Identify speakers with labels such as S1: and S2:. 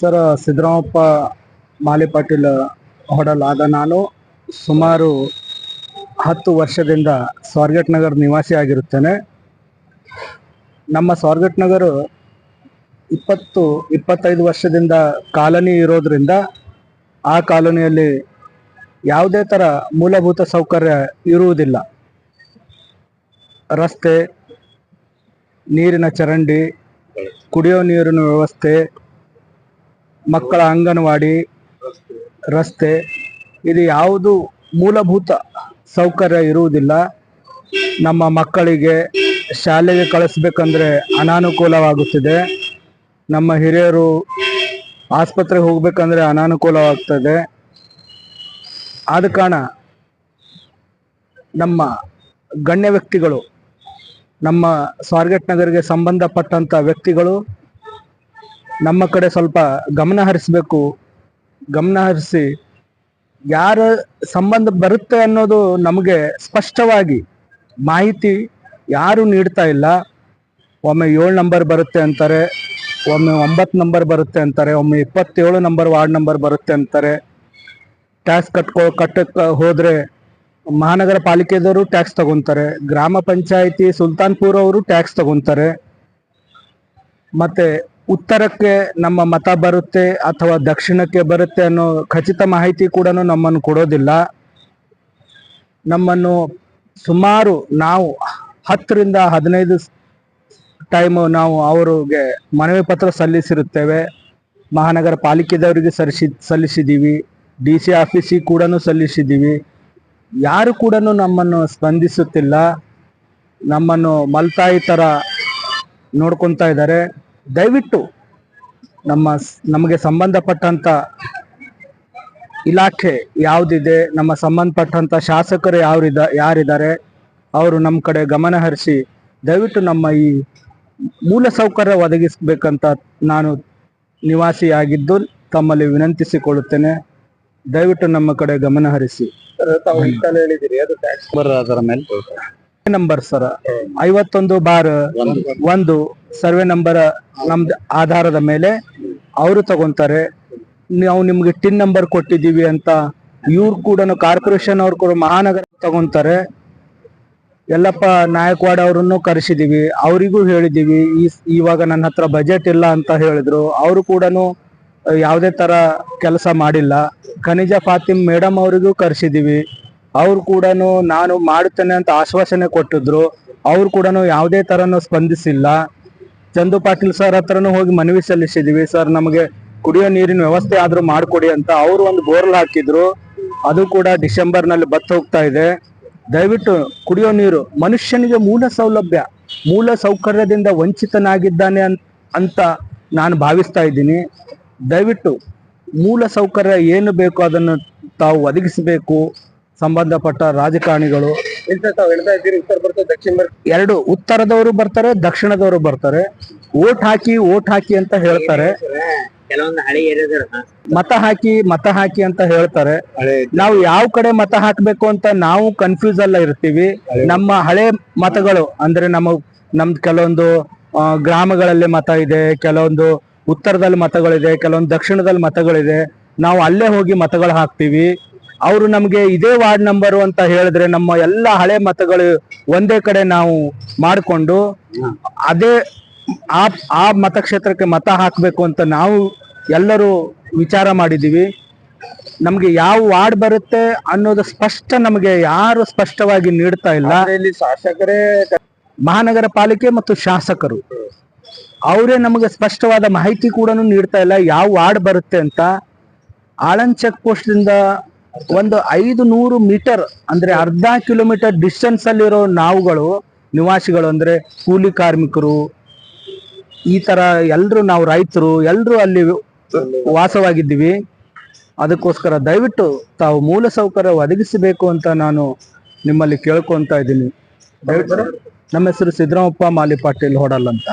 S1: Sir, Siddaramappa, Mali Patil ಹೊಡಲ್ ಆದ ನಾನು ಸುಮಾರು ಹತ್ತು ವರ್ಷದಿಂದ ಸ್ವಾರ್ಗೇಟ್ ನಗರ್ ನಿವಾಸಿ ಆಗಿರುತ್ತೇನೆ. ನಮ್ಮ ಸ್ವಾರ್ಗಟ್ ನಗರ ಇಪ್ಪತ್ತು, ಇಪ್ಪತ್ತೈದು ವರ್ಷದಿಂದ ಕಾಲನಿ ಇರೋದ್ರಿಂದ ಆ ಕಾಲೋನಿಯಲ್ಲಿ ಯಾವುದೇ ಥರ ಮೂಲಭೂತ ಸೌಕರ್ಯ ಇರುವುದಿಲ್ಲ. ರಸ್ತೆ, ನೀರಿನ ಚರಂಡಿ, ಕುಡಿಯೋ ನೀರಿನ ವ್ಯವಸ್ಥೆ ಮಕ್ಕಳ ಅಂಗನವಾಡಿ, ರಸ್ತೆ, ಇದು ಯಾವುದು ಮೂಲಭೂತ ಸೌಕರ್ಯ ಇರುವುದಿಲ್ಲ. ನಮ್ಮ ಮಕ್ಕಳಿಗೆ ಶಾಲೆಗೆ ಕಳಿಸ್ಬೇಕಂದ್ರೆ ಅನಾನುಕೂಲವಾಗುತ್ತಿದೆ. ನಮ್ಮ ಹಿರಿಯರು ಆಸ್ಪತ್ರೆಗೆ ಹೋಗ್ಬೇಕಂದ್ರೆ ಅನಾನುಕೂಲವಾಗ್ತದೆ. ಆದ ಕಾರಣ ನಮ್ಮ ಗಣ್ಯ ವ್ಯಕ್ತಿಗಳು, ನಮ್ಮ ಸ್ವಾರ್ಗೆಟ್ ನಗರಿಗೆ ಸಂಬಂಧಪಟ್ಟಂತ ವ್ಯಕ್ತಿಗಳು ನಮ್ಮ ಕಡೆ ಸ್ವಲ್ಪ ಗಮನ ಹರಿಸಬೇಕು. ಗಮನ ಹರಿಸಿ ಯಾರ ಸಂಬಂಧ ಬರುತ್ತೆ ಅನ್ನೋದು ನಮಗೆ ಸ್ಪಷ್ಟವಾಗಿ ಮಾಹಿತಿ ಯಾರು ನೀಡ್ತಾ ಇಲ್ಲ. ಒಮ್ಮೆ ಏಳು ನಂಬರ್ ಬರುತ್ತೆ ಅಂತಾರೆ, ಒಮ್ಮೆ ಒಂಬತ್ತು ನಂಬರ್ ಬರುತ್ತೆ ಅಂತಾರೆ, ಒಮ್ಮೆ ಇಪ್ಪತ್ತೇಳು ನಂಬರ್ ವಾರ್ಡ್ ನಂಬರ್ ಬರುತ್ತೆ ಅಂತಾರೆ. ಟ್ಯಾಕ್ಸ್ ಕಟ್ಕೋ ಕಟ್ಟಕ್ಕೆ ಹೋದ್ರೆ ಮಹಾನಗರ ಪಾಲಿಕೆದವರು ಟ್ಯಾಕ್ಸ್ ತಗೊಂತಾರೆ, ಗ್ರಾಮ ಪಂಚಾಯಿತಿ ಸುಲ್ತಾನ್ಪುರ್ ಅವರು ಟ್ಯಾಕ್ಸ್ ತಗೊಂತಾರೆ. ಮತ್ತೆ ಉತ್ತರಕ್ಕೆ ನಮ್ಮ ಮತ ಬರುತ್ತೆ ಅಥವಾ ದಕ್ಷಿಣಕ್ಕೆ ಬರುತ್ತೆ ಅನ್ನೋ ಖಚಿತ ಮಾಹಿತಿ ಕೂಡ ನಮ್ಮನ್ನು ಕೊಡೋದಿಲ್ಲ. ನಮ್ಮನ್ನು ಸುಮಾರು ನಾವು ಹತ್ತರಿಂದ ಹದಿನೈದು ಟೈಮ್ ನಾವು ಅವರಿಗೆ ಮನವಿ ಪತ್ರ ಸಲ್ಲಿಸಿರುತ್ತೇವೆ. ಮಹಾನಗರ ಪಾಲಿಕೆದವರಿಗೆ ಸಲ್ಲಿಸಿ ಸಲ್ಲಿಸಿದ್ದೀವಿ ಡಿ ಸಿ ಆಫೀಸಿಗೆ ಕೂಡ ಸಲ್ಲಿಸಿದ್ದೀವಿ ಯಾರು ಕೂಡ ನಮ್ಮನ್ನು ಸ್ಪಂದಿಸುತ್ತಿಲ್ಲ. ನಮ್ಮನ್ನು ಮಲ್ತಾಯಿ ಥರ ನೋಡ್ಕೊತಾ ಇದ್ದಾರೆ. ದಯವಿಟ್ಟು ನಮ್ಮ ನಮಗೆ ಸಂಬಂಧಪಟ್ಟಂತ ಇಲಾಖೆ ಯಾವುದಿದೆ ನಮ್ಮ ಸಂಬಂಧಪಟ್ಟಂತ ಶಾಸಕರು ಯಾರಿದ ಯಾರಿದ್ದಾರೆ ಅವರು ನಮ್ಮ ಕಡೆ ಗಮನ ಹರಿಸಿ ದಯವಿಟ್ಟು ನಮ್ಮ ಈ ಮೂಲ ಸೌಕರ್ಯ ಒದಗಿಸಬೇಕಂತ ನಾನು ನಿವಾಸಿಯಾಗಿದ್ದು ತಮ್ಮಲ್ಲಿ ವಿನಂತಿಸಿಕೊಳ್ಳುತ್ತೇನೆ. ದಯವಿಟ್ಟು ನಮ್ಮ ಕಡೆ ಗಮನ ಹರಿಸಿ.
S2: ತಾವು ಇಷ್ಟೆಲ್ಲ ಹೇಳಿದಿರಿ ಅದು ಟ್ಯಾಕ್ಸ್ ಬರ ಅದರ ಮೇಲೆ.
S1: ನಂಬರ್ ಸರ್ ಐವತ್ತೊಂದು ಬಾರ್ ಒಂದು. ಸರ್ವೆ ನಂಬರ್ ನಮ್ದು ಆಧಾರದ ಮೇಲೆ ಅವರು ತಗೊಂತಾರೆ. ನಾವು ನಿಮ್ಗೆ ಟಿನ್ ನಂಬರ್ ಕೊಟ್ಟಿದ್ದೀವಿ ಅಂತ ಇವ್ರು ಕೂಡ ಕಾರ್ಪೊರೇಷನ್ ಅವ್ರು ಕೂಡ ಮಹಾನಗರ ತಗೊಂತಾರೆ. ಎಲ್ಲಪ್ಪ ನಾಯಕ್ವಾಡ ಅವರನ್ನು ಕರೆಸಿದೀವಿ. ಅವರಿಗೂ ಹೇಳಿದೀವಿ ಈ ಇವಾಗ ನನ್ನ ಹತ್ರ ಬಜೆಟ್ ಇಲ್ಲ ಅಂತ ಹೇಳಿದ್ರು. ಅವರು ಕೂಡ ಯಾವುದೇ ತರ ಕೆಲಸ ಮಾಡಿಲ್ಲ. ಖನಿಜ ಫಾತಿಮ್ ಮೇಡಮ್ ಅವರಿಗೂ ಕರೆಸಿದೀವಿ. ಅವ್ರು ಕೂಡ ನಾನು ಮಾಡುತ್ತೇನೆ ಅಂತ ಆಶ್ವಾಸನೆ ಕೊಟ್ಟಿದ್ರು. ಅವ್ರು ಕೂಡ ಯಾವುದೇ ತರನು ಸ್ಪಂದಿಸಿಲ್ಲ. ಚಂದು ಪಾಟೀಲ್ ಸರ್ ಹತ್ರನೂ ಹೋಗಿ ಮನವಿ ಸಲ್ಲಿಸಿದೀವಿ. ಸರ್, ನಮಗೆ ಕುಡಿಯೋ ನೀರಿನ ವ್ಯವಸ್ಥೆ ಆದ್ರೂ ಮಾಡಿಕೊಡಿ ಅಂತ ಅವರು ಒಂದು ಬೋರ್ಲ್ ಹಾಕಿದ್ರು. ಅದು ಕೂಡ ಡಿಸೆಂಬರ್ನಲ್ಲಿ ಬತ್ತ ಹೋಗ್ತಾ ಇದೆ. ದಯವಿಟ್ಟು ಕುಡಿಯೋ ನೀರು, ಮನುಷ್ಯನಿಗೆ ಮೂಲ ಸೌಲಭ್ಯ, ಮೂಲ ಸೌಕರ್ಯದಿಂದ ವಂಚಿತನಾಗಿದ್ದಾನೆ ಅಂತ ನಾನು ಭಾವಿಸ್ತಾ ಇದ್ದೀನಿ. ದಯವಿಟ್ಟು ಮೂಲ ಸೌಕರ್ಯ ಏನು ಬೇಕೋ ಅದನ್ನು ತಾವು ಒದಗಿಸಬೇಕು. ಸಂಬಂಧಪಟ್ಟ ರಾಜಕಾರಣಿಗಳು ಎರಡು ಉತ್ತರದವರು ಬರ್ತಾರೆ ದಕ್ಷಿಣದವರು ಬರ್ತಾರೆ. ಓಟ್ ಹಾಕಿ ಓಟ್ ಹಾಕಿ ಅಂತ ಹೇಳ್ತಾರೆ.
S2: ಕೆಲವೊಂದು ಹಳಿ ಏರಿಯಾದ
S1: ಮತ ಹಾಕಿ ಮತ ಹಾಕಿ ಅಂತ ಹೇಳ್ತಾರೆ.
S2: ಹಳೆ
S1: ನಾವು ಯಾವ ಕಡೆ ಮತ ಹಾಕ್ಬೇಕು ಅಂತ ನಾವು ಕನ್ಫ್ಯೂಸ್ ಅಲ್ಲ ಇರ್ತೀವಿ. ನಮ್ಮ ಹಳೆ ಮತಗಳು ಅಂದ್ರೆ ನಮ್ಮ ನಮ್ದ್ ಕೆಲವೊಂದು ಗ್ರಾಮಗಳಲ್ಲಿ ಮತ ಇದೆ ಕೆಲವೊಂದು ಉತ್ತರದಲ್ಲಿ ಮತಗಳಿದೆ ಕೆಲವೊಂದು ದಕ್ಷಿಣದಲ್ಲಿ ಮತಗಳಿದೆ. ನಾವು ಅಲ್ಲೇ ಹೋಗಿ ಮತಗಳು ಹಾಕ್ತೀವಿ. ಅವರು ನಮಗೆ ಇದೇ ವಾರ್ಡ್ ನಂಬರು ಅಂತ ಹೇಳಿದ್ರೆ ನಮ್ಮ ಎಲ್ಲ ಹಳೆ ಮತಗಳು ಒಂದೇ ಕಡೆ ನಾವು ಮಾಡಿಕೊಂಡು ಅದೇ ಆ ಆ ಮತಕ್ಷೇತ್ರಕ್ಕೆ ಮತ ಹಾಕಬೇಕು ಅಂತ ನಾವು ಎಲ್ಲರೂ ವಿಚಾರ ಮಾಡಿದ್ದೀವಿ. ನಮಗೆ ಯಾವ ವಾರ್ಡ್ ಬರುತ್ತೆ ಅನ್ನೋದು ಸ್ಪಷ್ಟ ನಮಗೆ ಯಾರು ಸ್ಪಷ್ಟವಾಗಿ ನೀಡ್ತಾ ಇಲ್ಲ.
S2: ಇಲ್ಲಿ ಶಾಸಕರೇ
S1: ಮಹಾನಗರ ಪಾಲಿಕೆ ಮತ್ತು ಶಾಸಕರು. ಅವರೇ ನಮಗೆ ಸ್ಪಷ್ಟವಾದ ಮಾಹಿತಿ ಕೂಡ ನೀಡ್ತಾ ಇಲ್ಲ. ಯಾವ ವಾರ್ಡ್ ಬರುತ್ತೆ ಅಂತ. ಆಳನ್ ಚೆಕ್ ಪೋಸ್ಟ್ ಇಂದ ಒಂದು ಐದು ನೂರು ಮೀಟರ್, ಅಂದ್ರೆ ಅರ್ಧ ಕಿಲೋಮೀಟರ್ ಡಿಸ್ಟೆನ್ಸ್ ಅಲ್ಲಿರೋ ನಾವುಗಳು, ನಿವಾಸಿಗಳು, ಅಂದ್ರೆ ಕೂಲಿ ಕಾರ್ಮಿಕರು, ಈ ತರ ಎಲ್ರು ನಾವು ರೈತರು, ಎಲ್ರು ಅಲ್ಲಿ ವಾಸವಾಗಿದ್ದೀವಿ. ಅದಕ್ಕೋಸ್ಕರ ದಯವಿಟ್ಟು ತಾವು ಮೂಲ ಸೌಕರ್ಯ ಒದಗಿಸಬೇಕು ಅಂತ ನಾನು ನಿಮ್ಮಲ್ಲಿ ಕೇಳ್ಕೊಂತ ಇದ್ದೀನಿ. ನಮ್ಮ ಹೆಸರು ಸಿದ್ದರಾಮಪ್ಪ ಮಾಲಿ ಪಾಟೀಲ್ ಹೊಡಲ್ ಅಂತ.